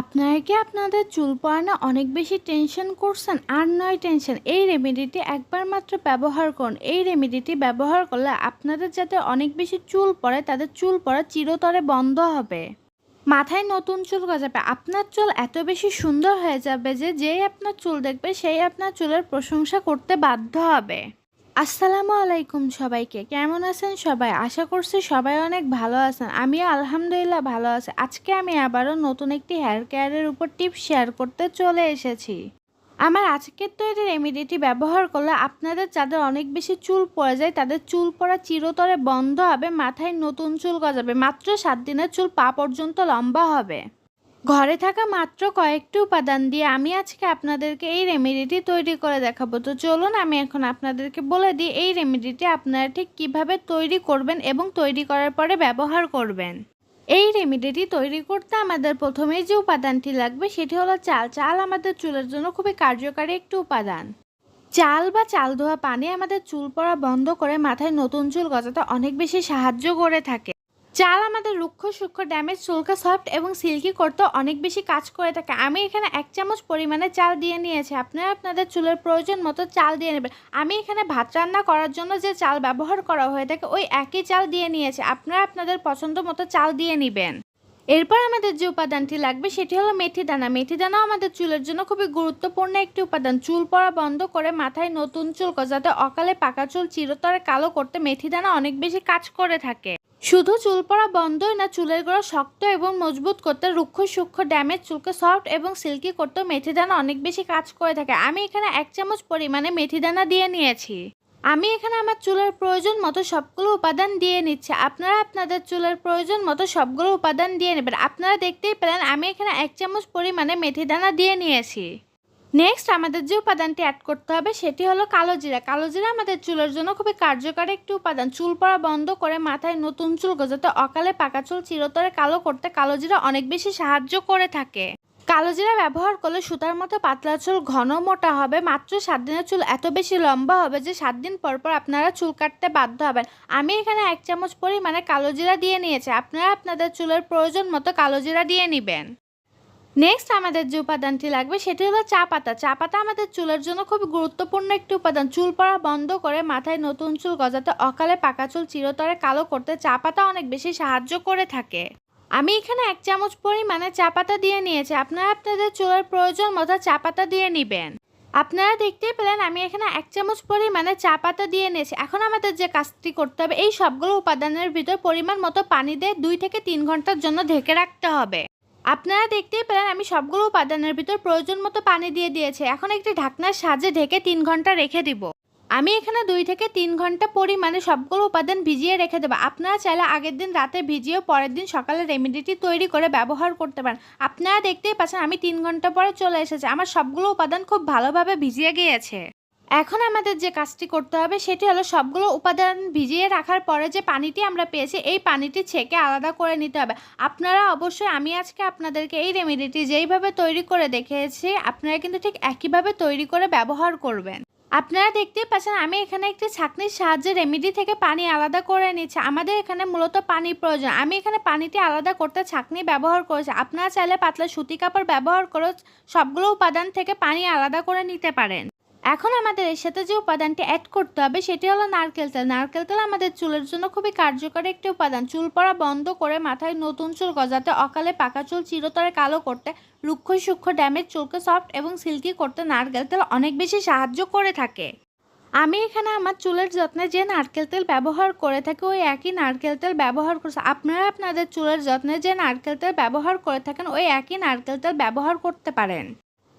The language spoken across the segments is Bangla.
আপনারা কি আপনাদের চুল পড়ানো অনেক বেশি টেনশন করছেন? আর নয় টেনশন এই রেমেডিটি একবার মাত্র ব্যবহার করুন। এই রেমেডিটি ব্যবহার করলে আপনাদের যাতে অনেক বেশি চুল পড়ে, তাদের চুল পড়া চিরতরে বন্ধ হবে। মাথায় নতুন চুল গজাবে। আপনার চুল এত বেশি সুন্দর হয়ে যাবে যে, যেই আপনার চুল দেখবে, সেই আপনার চুলের প্রশংসা করতে বাধ্য হবে। আসসালামু আলাইকুম সবাইকে। কেমন আছেন সবাই? আশা করছি সবাই অনেক ভালো আছেন। আমি আলহামদুলিল্লাহ ভালো আছি। আজকে আমি আবারও নতুন একটি হেয়ার কেয়ারের উপর টিপস শেয়ার করতে চলে এসেছি। আমার আজকের তৈরি রেমিডিটি ব্যবহার করলে আপনাদের যাদের অনেক বেশি চুল পড়ে যায়, তাদের চুল পড়া চিরতরে বন্ধ হবে, মাথায় নতুন চুল গজাবে, মাত্র সাত দিনের চুল পা পর্যন্ত লম্বা হবে। ঘরে থাকা মাত্র কয়েকটি উপাদান দিয়ে আমি আজকে আপনাদেরকে এই রেমেডিটি তৈরি করে দেখাবো। তো চলুন, আমি এখন আপনাদেরকে বলে দিই, এই রেমেডিটি আপনারা ঠিক কীভাবে তৈরি করবেন এবং তৈরি করার পরে ব্যবহার করবেন। এই রেমেডিটি তৈরি করতে আমাদের প্রথমেই যে উপাদানটি লাগবে, সেটি হলো চাল। চাল আমাদের চুলের জন্য খুবই কার্যকারী একটি উপাদান। চাল বা চাল ধোয়া পানি আমাদের চুল পড়া বন্ধ করে মাথায় নতুন চুল গজাতে অনেক বেশি সাহায্য করে থাকে। চাল আমাদের রুক্ষ সূক্ষ্ম ড্যামেজ চুলকে সফট এবং সিল্কি করতে অনেক বেশি কাজ করে থাকে। আমি এখানে এক চামচ পরিমাণে চাল দিয়ে নিয়েছি। আপনারা আপনাদের চুলের প্রয়োজন মতো চাল দিয়ে নেবেন। আমি এখানে ভাত রান্না করার জন্য যে চাল ব্যবহার করা হয়ে থাকে, ওই একই চাল দিয়ে নিয়েছি। আপনারা আপনাদের পছন্দ মতো চাল দিয়ে নেবেন। এরপর আমাদের যে উপাদানটি লাগবে, সেটি হলো মেথি দানা মেথি দানা আমাদের চুলের জন্য খুবই গুরুত্বপূর্ণ একটি উপাদান। চুল পড়া বন্ধ করে মাথায় নতুন চুল গজাতে অকালে পাকা চুল চিরতরে কালো করতে মেথি দানা অনেক বেশি কাজ করে থাকে। শুধু চুল পড়া বন্ধই না, চুলের গোড়া শক্ত এবং মজবুত করতে রুক্ষ সূক্ষ্ম ড্যামেজ, চুলকে সফট এবং সিল্কি করতে মেথি দানা অনেক বেশি কাজ করে থাকে। আমি এখানে এক চামচ পরিমাণে মেথি দানা দিয়ে নিয়েছি। আমি এখানে আমার চুলের প্রয়োজন মতো সবগুলো উপাদান দিয়ে নিচ্ছি। আপনারা আপনাদের চুলের প্রয়োজন মতো সবগুলো উপাদান দিয়ে নেবেন। আপনারা দেখতেই পেলেন, আমি এখানে এক চামচ পরিমাণে মেথি দানা দিয়ে নিয়েছি। নেক্সট আমাদের যে উপাদানটি অ্যাড করতে হবে সেটি হলো কালো জিরা। কালো জিরা আমাদের চুলের জন্য খুবই কার্যকরী একটি উপাদান। চুল পড়া বন্ধ করে মাথায় নতুন চুল গজাতে অকালে পাকা চুল চিরতরে কালো করতে কালো জিরা অনেক বেশি সাহায্য করে থাকে। কালো জিরা ব্যবহার করলে সুতার মতো পাতলা চুল ঘন মোটা হবে। মাত্র সাত দিনের চুল এত বেশি লম্বা হবে যে সাত দিন পর পর আপনারা চুল কাটতে বাধ্য হবেন। আমি এখানে এক চামচ পরিমাণে কালো জিরা দিয়ে নিয়েছি। আপনারা আপনাদের চুলের প্রয়োজন মতো কালো জিরা দিয়ে নেবেন। নেক্সট আমাদের যে উপাদানটি লাগবে, সেটি হলো চা পাতা। চা পাতা আমাদের চুলের জন্য খুব গুরুত্বপূর্ণ একটি উপাদান। চুল পড়া বন্ধ করে মাথায় নতুন চুল গজাতে অকালে পাকা চুল চিরতরে কালো করতে চা পাতা অনেক বেশি সাহায্য করে থাকে। আমি এখানে এক চামচ পরিমাণে চা পাতা দিয়ে নিয়েছি। আপনারা আপনাদের চুলের প্রয়োজন মতো চা পাতা দিয়ে নেবেন। আপনারা দেখতেই পেলেন আমি এখানে এক চামচ পরিমাণে চা পাতা দিয়ে নিয়েছি। এখন আমাদের যে কাজটি করতে হবে, এই সবগুলো উপাদানের ভিতর পরিমাণ মতো পানি দিয়ে দুই থেকে তিন ঘণ্টার জন্য ঢেকে রাখতে হবে। আপনারা দেখতেই পেলেন আমি সবগুলো উপাদানের ভিতর প্রয়োজন মতো পানি দিয়ে দিয়েছি। এখন একটি ঢাকনার সাজে ঢেকে তিন ঘণ্টা রেখে দিব। আমি এখানে দুই থেকে তিন ঘণ্টা পরিমাণে সবগুলো উপাদান ভিজিয়ে রেখে দেবো। আপনারা চাইলে আগের দিন রাতে ভিজিয়ে পরের দিন সকালে রেমেডিটি তৈরি করে ব্যবহার করতে পারেন। আপনারা দেখতেই পাচ্ছেন আমি তিন ঘণ্টা পরে চলে এসেছে। আমার সবগুলো উপাদান খুব ভালোভাবে ভিজিয়ে গিয়েছে। এখন আমাদের যে কাজটি করতে হবে সেটি হলো সবগুলো উপাদান ভিজিয়ে রাখার পরে যে পানিটি আমরা পেয়েছি, এই পানিটি ছেঁকে আলাদা করে নিতে হবে। আপনারা অবশ্যই, আমি আজকে আপনাদেরকে এই রেমেডিটি যেইভাবে তৈরি করে দেখিয়েছি, আপনারা কিন্তু ঠিক একইভাবে তৈরি করে ব্যবহার করবেন। আপনারা দেখতেই পাচ্ছেন, আমি এখানে একটি ছাঁকনির সাহায্যে রেমেডি থেকে পানি আলাদা করে নিচ্ছি। আমাদের এখানে মূলত পানির প্রয়োজন। আমি এখানে পানিটি আলাদা করতে ছাঁকনি ব্যবহার করেছি। আপনারা চাইলে পাতলা সুতি কাপড় ব্যবহার করে সবগুলো উপাদান থেকে পানি আলাদা করে নিতে পারেন। এখন আমাদের এর সাথে যে উপাদানটি অ্যাড করতে হবে, সেটি হলো নারকেল তেল। নারকেল তেল আমাদের চুলের জন্য খুবই কার্যকরী একটি উপাদান। চুল পড়া বন্ধ করে মাথায় নতুন চুল গজাতে, অকালে পাকা চুল চিরতরে কালো করতে, রুক্ষ সূক্ষ্ম ড্যামেজ চুলকে সফট এবং সিল্কি করতে নারকেল তেল অনেক বেশি সাহায্য করে থাকে। আমি এখানে আমার চুলের যত্নে যে নারকেল তেল ব্যবহার করে থাকি, ওই একই নারকেল তেল ব্যবহার করছে। আপনারা আপনাদের চুলের যত্নে যে নারকেল তেল ব্যবহার করে থাকেন, ওই একই নারকেল তেল ব্যবহার করতে পারেন।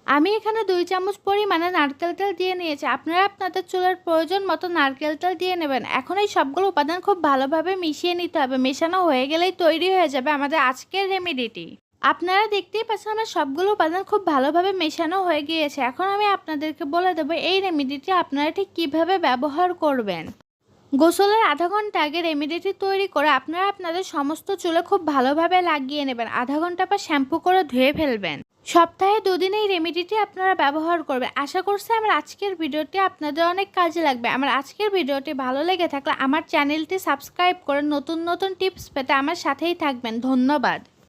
আমি এখানে দুই চামচ পরিমাণে নারকেল তেল দিয়ে নিয়েছি। আপনারা আপনাদের চুলের প্রয়োজন মতো নারকেল তেল দিয়ে নেবেন। এখন এই সবগুলো উপাদান খুব ভালোভাবে মিশিয়ে নিতে হবে। মেশানো হয়ে গেলেই তৈরি হয়ে যাবে আমাদের আজকের রেমেডিটি। আপনারা দেখতেই পাচ্ছেন আমার সবগুলো উপাদান খুব ভালোভাবে মেশানো হয়ে গিয়েছে। এখন আমি আপনাদেরকে বলে দেবো এই রেমেডিটি আপনারা ঠিক কীভাবে ব্যবহার করবেন। গোসলের আধা ঘণ্টা আগে রেমেডিটি তৈরি করে আপনারা আপনাদের সমস্ত চুলে খুব ভালোভাবে লাগিয়ে নেবেন। আধা ঘণ্টা পর শ্যাম্পু করে ধুয়ে ফেলবেন। সপ্তাহে দুদিন এই রেমেডিটি আপনারা ব্যবহার করবে। আশা করছি আমার আজকের ভিডিওটি আপনাদের অনেক কাজে লাগবে। আমার আজকের ভিডিওটি ভালো লেগে থাকলে আমার চ্যানেলটি সাবস্ক্রাইব করে নতুন নতুন টিপস পেতে আমার সাথেই থাকবেন। ধন্যবাদ।